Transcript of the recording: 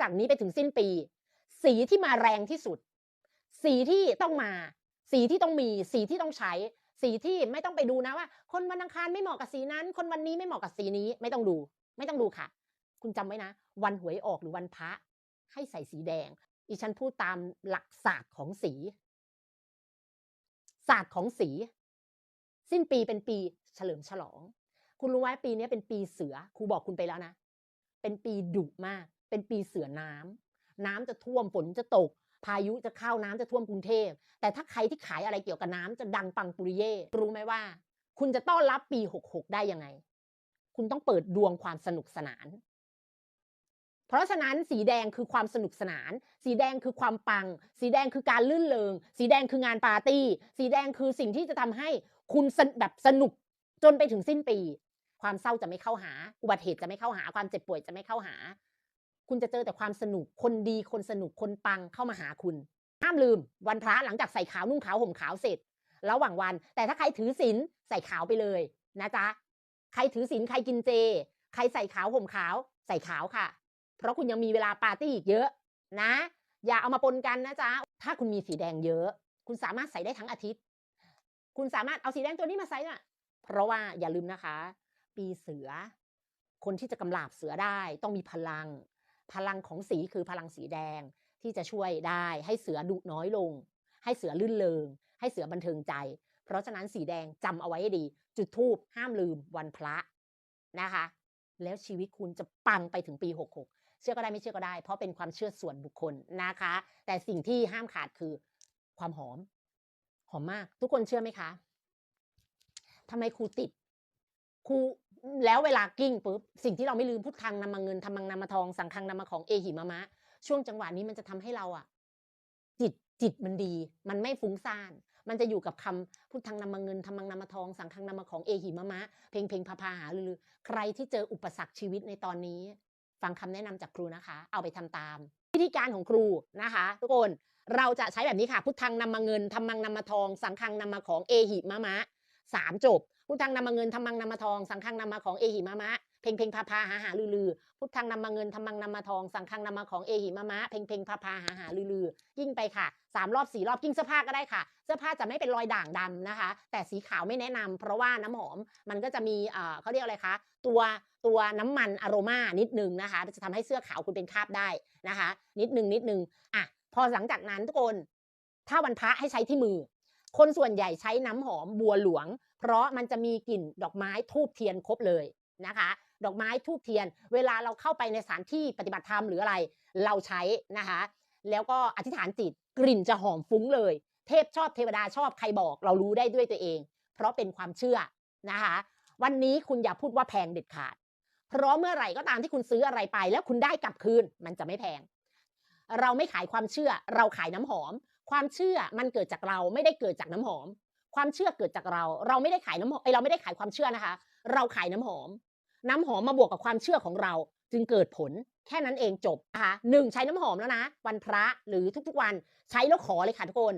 จากนี้ไปถึงสิ้นปี สีที่มาแรงที่สุด สีที่ต้องมา สีที่ต้องมี สีที่ต้องใช้ สีที่ไม่ต้องไปดูนะว่า คนวันอังคารไม่เหมาะกับสีนั้น คนวันนี้ไม่เหมาะกับสีนี้ ไม่ต้องดู ไม่ต้องดูค่ะ คุณจำไว้นะ วันหวยออกหรือวันพระให้ใส่สีแดงอีฉันพูดตามหลักศาสตร์ของสี ศาสตร์ของสี สิ้นปีเป็นปีเฉลิมฉลอง คุณรู้ไหมปีนี้เป็นปีเสือครูบอกคุณไปแล้วนะ เป็นปีดุมาก เป็นปีเสือน้ำน้ำจะท่วมฝนจะตก พายุจะเข้าน้ำจะท่วมกรุงเทพ แต่ถ้าใครที่ขายอะไรเกี่ยวกับน้ำจะดังปังปุริเย่รู้ไหมว่า คุณจะต้อนรับปี 66 ได้ยังไง คุณต้องเปิดดวงความสนุกสนาน เพราะฉะนั้นสีแดงคือความสนุกสนาน สีแดงคือความปัง สีแดงคือการลื่นเลงสีแดงคืองานปาร์ตี้ สีแดงคือสิ่งที่จะทำให้คุณแบบสนุกจนไปถึงสิ้นปี ความเศร้าจะไม่เข้าหา อุบัติเหตุจะไม่เข้าหา ความเจ็บป่วยจะไม่เข้าหา คุณจะเจอแต่ความสนุกคนดีคนสนุกคนปังเข้ามาหาคุณ ห้ามลืม วันพระหลังจากใส่ขาวนุ่งขาวห่มขาวเสร็จ ระหว่างวัน แต่ถ้าใครถือศีลใส่ขาวไปเลยนะจ๊ะใครถือศีลใครกินเจ ใครใส่ขาวห่มขาว ใส่ขาวค่ะ เพราะคุณยังมีเวลาปาร์ตี้อีกเยอะนะ อย่าเอามาปนกันนะจ๊ะถ้าคุณมีสีแดงเยอะ คุณสามารถใส่ได้ทั้งอาทิตย์ คุณสามารถเอาสีแดงตัวนี้มาใส่น่ะเพราะว่าอย่าลืมนะคะ ปีเสือ คนที่จะกำราบเสือได้ ต้องมีพลัง พลังของสีคือพลังสีแดงที่จะช่วยได้ ให้เสือดุน้อยลง ให้เสือลื่นเลงให้เสือบันเทิงใจ เพราะฉะนั้นสีแดงจำเอาไว้ให้ดี จุดทูบห้ามลืมวันพระนะคะ แล้วชีวิตคุณจะปังไปถึงปี 66 เชื่อก็ได้ไม่เชื่อก็ได้ เพราะเป็นความเชื่อส่วนบุคคลนะคะ แต่สิ่งที่ห้ามขาดคือความหอม หอมมาก ทุกคนเชื่อไหมคะทำไมครูติดครู แล้วเวลากิ้งปุ๊บสิ่งที่เราไม่ลืมพุทธังนำมาเงินทำมังนำมาทอง สังคังนำมาของเอหิมะมะ ช่วงจังหวะนี้มันจะทำให้เราอะจิตจิตมันดี มันไม่ฟุ้งซ่าน มันจะอยู่กับคำพุทธังนำมาเงินทำมังนำมาทอง สังคังนำมาของเอหิมะมะ เพลงเพลงพาพาหาลือใครที่เจออุปสรรคชีวิตในตอนนี้ ฟังคำแนะนำจากครูนะคะ เอาไปทำตามวิธีการของครูนะคะ ทุกคนเราจะใช้แบบนี้ค่ะ พุทธังนำมาเงินทำมังนำมาทอง สังคังนำมาของเอหิมะมะ สามจบ พุทธังนำมาเงินทำมังนำมาทอง สังคังนำมาของเอหิมะมะ เพลงเพลงพาพาหาหาลือลือ พุทธังนำมาเงินทำมังนำมาทอง สังคังนำมาของเอหิมะมะ เพลงเพลงพาพาหาหาลือลือ ยิ่งไปค่ะสามรอบสี่รอบกิ้งเสื้อผ้าก็ได้ค่ะ เสื้อผ้าจะไม่เป็นรอยด่างดำนะคะ แต่สีขาวไม่แนะนำเพราะว่าน้ำหอมมันก็จะมีเอ่อเขาเรียกอะไรคะ ตัวตัวน้ำมันอโรมานิดนึงนะคะ จะทำให้เสื้อขาวคุณเป็นคราบได้นะคะ นิดนึงนิดนึงอะพอหลังจากนั้นทุกคนถ้าวันพระให้ใช้ที่มือ คนส่วนใหญ่ใช้น้ำหอมบัวหลวง เพราะมันจะมีกลิ่นดอกไม้ทูบเทียนครบเลยนะคะ ดอกไม้ทูบเทียน เวลาเราเข้าไปในสถานที่ปฏิบัติธรรมหรืออะไร เราใช้นะคะ แล้วก็อธิษฐานจิตกลิ่นจะหอมฟุ้งเลย เทพชอบเทวดาชอบใครบอก เรารู้ได้ด้วยตัวเอง เพราะเป็นความเชื่อนะคะ วันนี้คุณอย่าพูดว่าแพงเด็ดขาด เพราะเมื่อไหร่ก็ตามที่คุณซื้ออะไรไป แล้วคุณได้กลับคืนมันจะไม่แพงเราไม่ขายความเชื่อ เราขายน้ำหอม ความเชื่อมันเกิดจากเราไม่ได้เกิดจากน้ำหอม ความเชื่อเกิดจากเรา เราไม่ได้ขายน้ำหอมไอเราไม่ได้ขายความเชื่อนะคะ เราขายน้ำหอม น้ำหอมมาบวกกับความเชื่อของเราจึงเกิดผลแค่นั้นเองจบนะคะหนึ่งใช้น้ำหอมแล้วนะ วันพระหรือทุกๆวันใช้แล้วขอเลยค่ะทุกคน